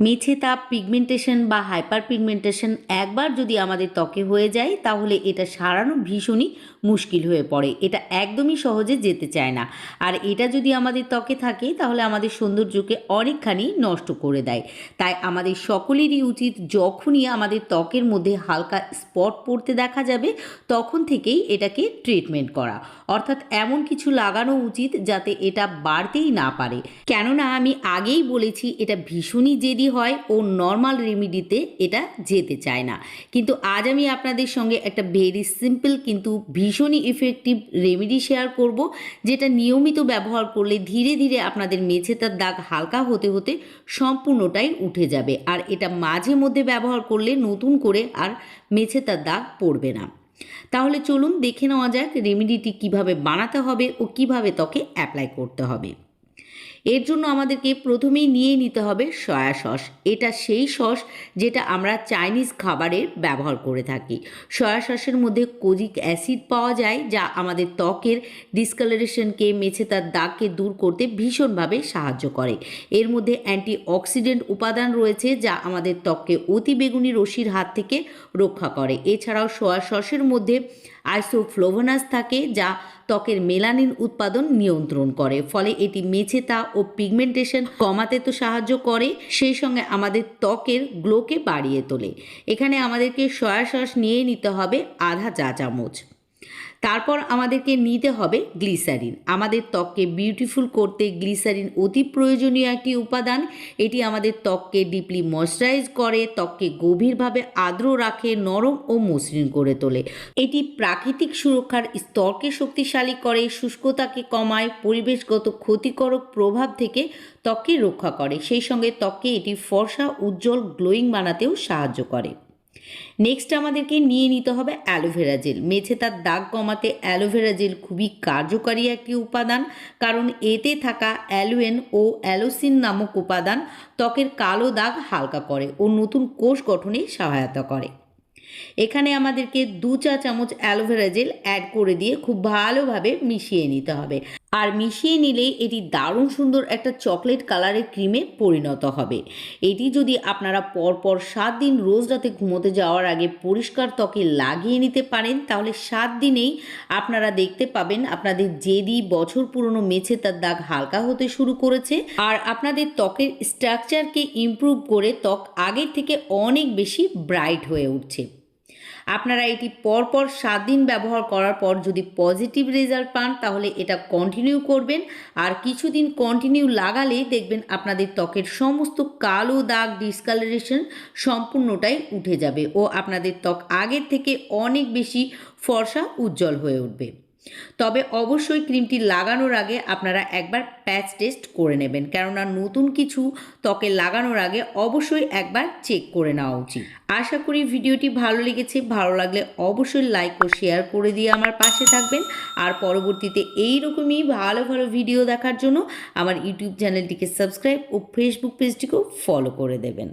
মেছে তাপ পিগমেন্টেশন বা hyper pigmentation একবার যদি আমাদের ত্বকে হয়ে যায়, তাহলে এটা সারানো ভীষণই মুশকিল হয়ে পড়ে। এটা একদমই সহজে যেতে চায় না। আর এটা যদি আমাদের ত্বকে থাকে, তাহলে আমাদের সৌন্দর্যকে অনেকখানি নষ্ট করে দেয়। তাই আমাদের সকলেরই উচিত যখনই আমাদের ত্বকের মধ্যে হালকা স্পট পড়তে দেখা যাবে, তখন থেকেই এটাকে ট্রিটমেন্ট করা। অর্থাৎ এমন কিছু লাগানো উচিত যাতে এটা বাড়তেই না পারে। কেননা আমি আগেই বলেছি, এটা ভীষণই জেদি হয় ও নর্মাল রেমিডিতে এটা যেতে চায় না। কিন্তু আজ আমি আপনাদের সঙ্গে একটা ভেরি সিম্পল কিন্তু ভীষণই ইফেক্টিভ রেমেডি শেয়ার করব, যেটা নিয়মিত ব্যবহার করলে ধীরে ধীরে আপনাদের মেঝেতার দাগ হালকা হতে হতে সম্পূর্ণটাই উঠে যাবে। আর এটা মাঝে মধ্যে ব্যবহার করলে নতুন করে আর মেঝেতার দাগ পড়বে না। তাহলে চলুন দেখে নেওয়া যাক রেমেডিটি কীভাবে বানাতে হবে ও কীভাবে ত্বকে অ্যাপ্লাই করতে হবে। এর জন্য আমাদেরকে প্রথমেই নিয়ে নিতে হবে সয়া সস। এটা সেই সস যেটা আমরা চাইনিজ খাবারে ব্যবহার করে থাকি। সয়া সসের মধ্যে কোজিক অ্যাসিড পাওয়া যায়, যা আমাদের ত্বকের ডিসকালারেশনকে মেছে তার দাগকে দূর করতে ভীষণভাবে সাহায্য করে। এর মধ্যে অ্যান্টি অক্সিডেন্ট উপাদান রয়েছে, যা আমাদের ত্বককে অতি বেগুনি রশ্মির হাত থেকে রক্ষা করে। এছাড়াও সয়া সসের মধ্যে আইসোফ্লোভোনাস থাকে যা ত্বকের মেলানিন উৎপাদন নিয়ন্ত্রণ করে। ফলে এটি মেছেতা ও পিগমেন্টেশন কমাতে তো সাহায্য করে, সেই সঙ্গে আমাদের ত্বকের গ্লোকে বাড়িয়ে তোলে। এখানে আমাদেরকে সয়া সস নিয়ে নিতে হবে আধা চা চামচ তারপর আমাদেরকে নিতে হবে গ্লিসারিন। আমাদের ত্বককে বিউটিফুল করতে গ্লিসারিন অতি প্রয়োজনীয় একটি উপাদান। এটি আমাদের ত্বককে ডিপলি ময়শ্চারাইজ করে, ত্বককে গভীরভাবে আর্দ্র রাখে, নরম ও মসৃণ করে তোলে। এটি প্রাকৃতিক সুরক্ষার স্তরকে শক্তিশালী করে, শুষ্কতাকে কমায়, পরিবেশগত ক্ষতিকারক প্রভাব থেকে ত্বককে রক্ষা করে। সেই সঙ্গে ত্বককে এটি ফর্সা, উজ্জ্বল গ্লোয়িং বানাতেও সাহায্য করে। নেক্সট আমাদেরকে নিয়ে নিতে হবে অ্যালোভেরা জেল মেঝে তার দাগ কমাতে অ্যালোভেরা জেল খুবই কার্যকারী একটি উপাদান, কারণ এতে থাকা অ্যালুয়েন ও অ্যালোসিন নামক উপাদান ত্বকের কালো দাগ হালকা করে ও নতুন কোষ গঠনে সহায়তা করে। এখানে আমাদেরকে দু চা চামচ অ্যালোভেরা জেল অ্যাড করে দিয়ে খুব ভালোভাবে মিশিয়ে নিতে হবে। আর মিশিয়ে নিলে এটি দারুণ সুন্দর একটা চকলেট কালারের ক্রিমে পরিণত হবে। এটি যদি আপনারা পরপর সাত দিন রোজ রাতে ঘুমোতে যাওয়ার আগে পরিষ্কার ত্বকে লাগিয়ে নিতে পারেন, তাহলে সাত দিনেই আপনারা দেখতে পাবেন আপনাদের যেদি বছর পুরনো মেছে তার দাগ হালকা হতে শুরু করেছে আর আপনাদের ত্বকের স্ট্রাকচারকে ইমপ্রুভ করে ত্বক আগের থেকে অনেক বেশি ব্রাইট হয়ে উঠছে। আপনারা এটি পরপর সাত দিন ব্যবহার করার পর যদি পজিটিভ রেজাল্ট পান, তাহলে এটা কন্টিনিউ করবেন। আর কিছুদিন কন্টিনিউ লাগালেই দেখবেন আপনাদের ত্বকের সমস্ত কালো দাগ ডিসকালারেশন সম্পূর্ণটাই উঠে যাবে ও আপনাদের ত্বক আগের থেকে অনেক বেশি ফর্সা উজ্জ্বল হয়ে উঠবে। তবে অবশ্যই ক্রিমটি লাগানোর আগে আপনারা একবার প্যাচ টেস্ট করে নেবেন। কেননা নতুন কিছু ত্বকে লাগানোর আগে অবশ্যই একবার চেক করে নেওয়া উচিত। আশা করি ভিডিওটি ভালো লেগেছে। ভালো লাগলে অবশ্যই লাইক ও শেয়ার করে দিয়ে আমার পাশে থাকবেন। আর পরবর্তীতে এই রকমই ভালো ভালো ভিডিও দেখার জন্য আমার ইউটিউব চ্যানেলটিকে সাবস্ক্রাইব ও ফেসবুক পেজটিকেও ফলো করে দেবেন।